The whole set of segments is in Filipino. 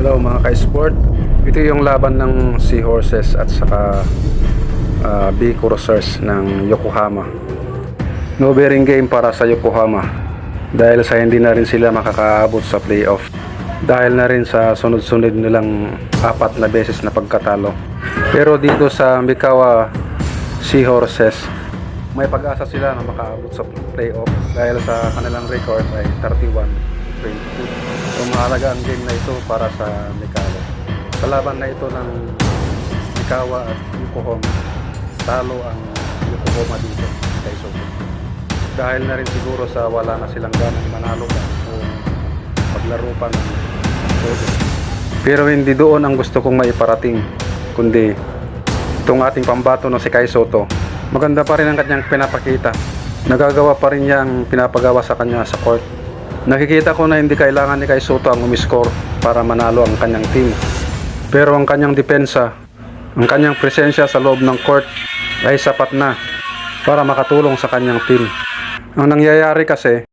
mga ka-sport. Ito yung laban ng Seahorses at saka uh, B Cruisers ng Yokohama. No bearing game para sa Yokohama dahil sa hindi na rin sila makakaabot sa playoff. Dahil na rin sa sunod-sunod nilang apat na beses na pagkatalo. Pero dito sa Mikawa Seahorses, may pag-asa sila na makaabot sa playoff dahil sa kanilang record ay 31-22. So mahalaga ang game na ito para sa Mikawa. Sa laban na ito ng Mikawa at Yokohama, talo ang Yokohama dito kay Soto. Dahil na rin siguro sa wala na silang ganang manalo pa o paglaro pa ng Soto. Pero hindi doon ang gusto kong maiparating, kundi itong ating pambato na si Kai Soto. Maganda pa rin ang kanyang pinapakita. Nagagawa pa rin niya ang pinapagawa sa kanya sa court. Nakikita ko na hindi kailangan ni Kai Soto ang umiscore para manalo ang kanyang team. Pero ang kanyang depensa, ang kanyang presensya sa loob ng court ay sapat na para makatulong sa kanyang team. Ang nangyayari kasi,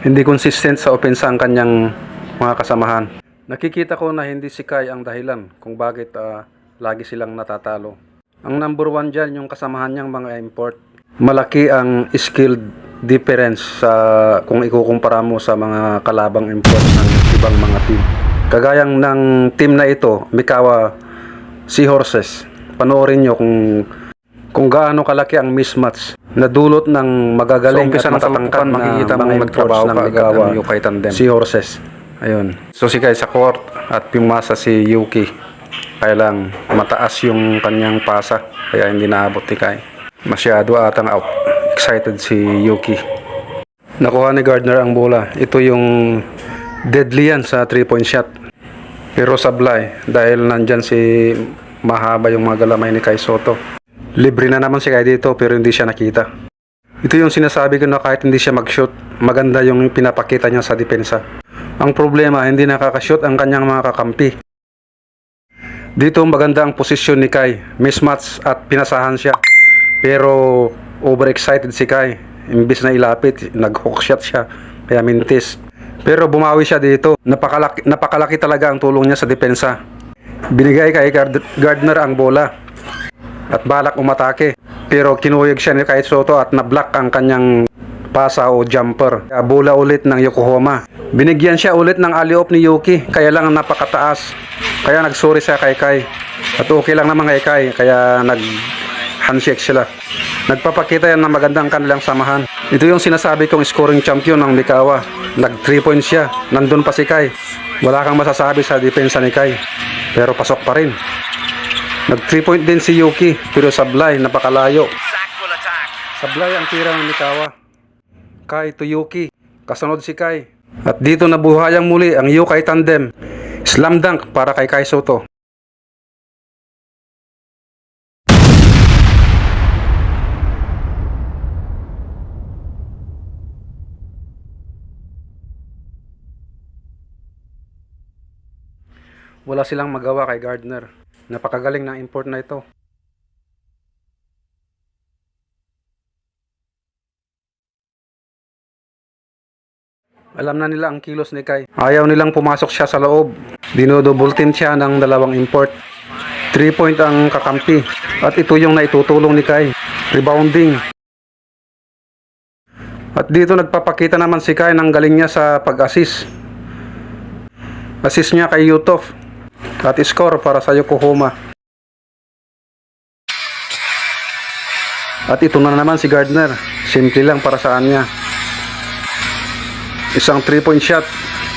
hindi consistent sa opensa ang kanyang mga kasamahan. Nakikita ko na hindi si Kai ang dahilan kung bakit ah, lagi silang natatalo. Ang number one dyan, yung kasamahan niyang mga import. Malaki ang skilled difference sa kung ikukumpara mo sa mga kalabang import ng ibang mga team. Kagayang ng team na ito, Mikawa Seahorses. Panoorin nyo kung kung gaano kalaki ang mismatch na dulot ng magagaling So, at matatangkad na makikita mga imports ng Mikawa. Seahorses. Ayun. So si Kai sa court at pumasa si Yuki. Kaya lang mataas yung kanyang pasa kaya hindi naabot ni Kai. Masyado atang out. Excited si Yuki. Nakuha ni Gardner ang bola. Ito yung deadly yan sa 3-point shot. Pero sablay dahil nandyan si mahaba yung mga galamay ni Kai Soto. Libre na naman si Kai dito pero hindi siya nakita. Ito yung sinasabi ko na kahit hindi siya mag-shoot, maganda yung pinapakita niya sa depensa. Ang problema, hindi nakaka-shoot ang kanyang mga kakampi. Dito maganda ang posisyon ni Kai, mismatch at pinasahan siya. Pero overexcited si Kai. Imbis na ilapit, nag-hook shot siya. Kaya mintis. Pero bumawi siya dito. Napakalaki, napakalaki talaga ang tulong niya sa depensa. Binigay kay Gard- Gardner ang bola at balak umatake. Pero kinuyog siya ni Kait Soto at nablock ang kanyang pasa o jumper. Kaya bola ulit ng Yokohama. Binigyan siya ulit ng alley-oop ni Yuki, kaya lang napakataas. Kaya nagsuri siya kay Kai. At okay lang naman kay Kai, kaya nag handshake sila. Nagpapakita yan na magandang kanilang samahan. Ito yung sinasabi kong scoring champion ng Mikawa. Nag 3 points siya. Nandun pa si Kai. Wala kang masasabi sa depensa ni Kai. Pero pasok pa rin. Nag 3 point din si Yuki, pero sablay, napakalayo. Sablay ang tira ng Mikawa. Kai to Yuki, kasunod si Kai. At dito nabuhayang muli ang Yukai Tandem. Slam dunk para kay Kai Soto. Wala silang magawa kay Gardner. Napakagaling ng import na ito. Alam na nila ang kilos ni Kai. Ayaw nilang pumasok siya sa loob. Dinodouble team siya ng dalawang import. 3 point ang kakampi. At ito yung naitutulong ni Kai. Rebounding. At dito nagpapakita naman si Kai ng galing niya sa pag-assist. Assist niya kay Yutov. At score para sa Yokohama. At ito na naman si Gardner. Simple lang para sa kanya. Isang 3-point shot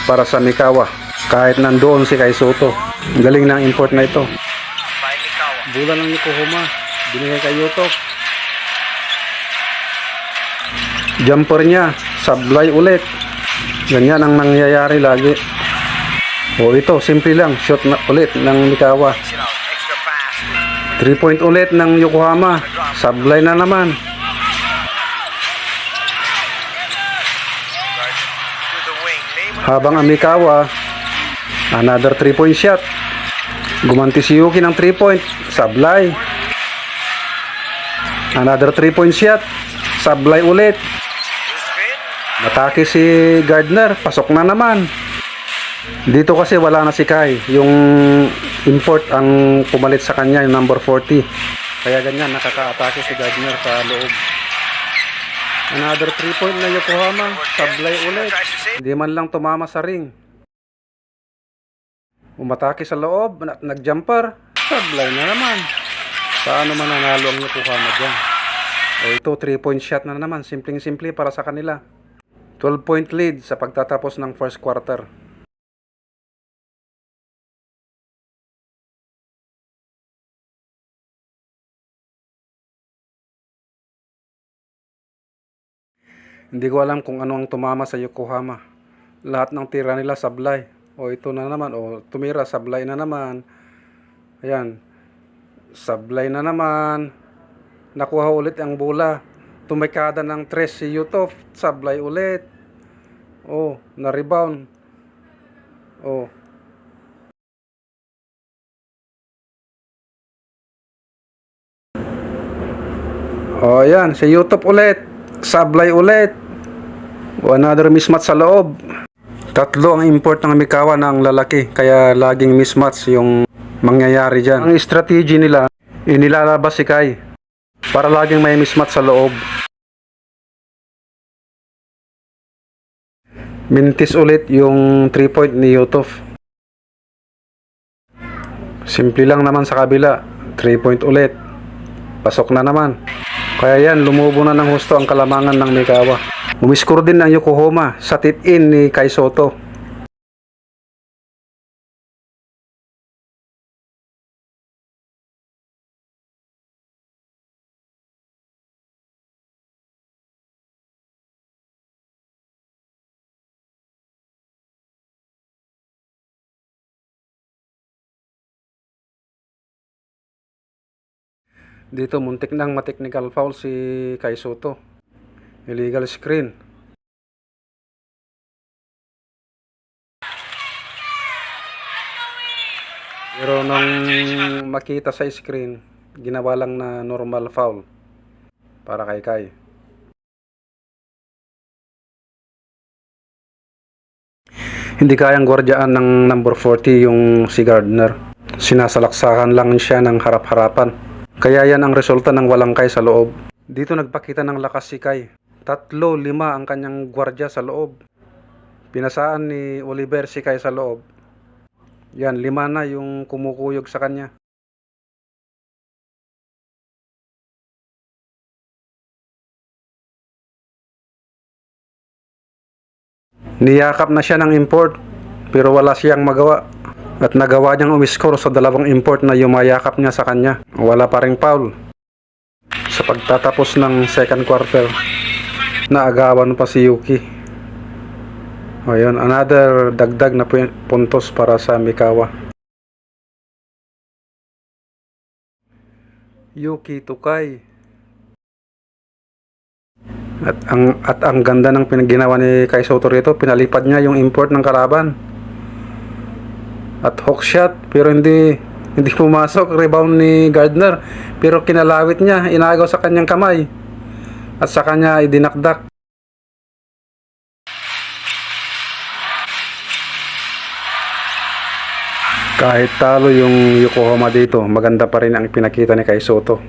para sa Mikawa. Kahit nandoon si Kai Soto. Ang Galing ng import na ito. Bola ng Yokohama. Binigay kay Yutov. Jumper niya. Sablay ulit. Ganyan ang nangyayari lagi. O ito, simple lang. Shot na ulit ng Mikawa. 3 point ulit ng Yokohama. Sablay na naman. Habang ang Mikawa, another 3 point shot. Gumanti si Yuki ng 3 point. Sablay. Another 3 point shot. Sablay ulit. Natake si Gardner. Pasok na naman. Dito kasi wala na si Kai. Yung import ang pumalit sa kanya, yung number 40. Kaya ganyan, nakaka-atake si Gardner sa loob. Another 3 point na Yokohama. Sablay ulit. Hindi man lang tumama sa ring. Umatake sa loob, na- nag-jumper. Sablay na naman. Paano mananalo ang Yokohama dyan? O ito, 3 point shot na naman. Simpleng-simple para sa kanila. 12 point lead sa pagtatapos ng first quarter. Hindi ko alam kung ano ang tumama sa Yokohama. Lahat ng tira nila sablay. O ito na naman. O tumira sablay na naman. Ayan. Sablay na naman. Nakuha ulit ang bola. Tumikada ng tres si Yutov. Sablay ulit. O, na-rebound. O. O, ayan. Si Yutov ulit. Sablay ulit. Another mismatch sa loob. Tatlo ang import ng Mikawa ng lalaki. Kaya laging mismatch yung mangyayari dyan. Ang strategy nila, inilalabas si Kai. Para laging may mismatch sa loob. Mintis ulit yung 3 point ni Yutov. Simple lang naman sa kabila. 3 point ulit. Pasok na naman. Kaya yan, lumubo na ng husto ang kalamangan ng Mikawa. Umiskor din ng Yokohama sa tip-in ni Kai Soto. Dito muntik nang ma-technical foul si Kai Soto. Illegal screen. Pero nung makita sa screen, ginawa lang na normal foul para kay Kai. Hindi kayang gwardyaan ng number 40 yung si Gardner. Sinasalaksakan lang siya ng harap-harapan. Kaya yan ang resulta ng walang Kai sa loob. Dito nagpakita ng lakas si Kai. Tatlo, lima ang kanyang gwardya sa loob. Pinasaan ni Oliver si Kai sa loob. Yan, lima na yung kumukuyog sa kanya. Niyakap na siya ng import pero wala siyang magawa. At nagawa niyang umiskor sa dalawang import na yumayakap niya sa kanya. Wala pa ring foul. Sa pagtatapos ng second quarter, naagawan pa si Yuki. O yun, another dagdag na pu- puntos para sa Mikawa. Yuki Tukay. At ang at ang ganda ng pinaginawa ni Kai Soto rito, pinalipad niya yung import ng kalaban. At hook shot, pero hindi hindi pumasok rebound ni Gardner. Pero kinalawit niya, inagaw sa kanyang kamay. At sa kanya idinakdak. Kahit talo yung Yokohama dito, maganda pa rin ang pinakita ni Kai Soto.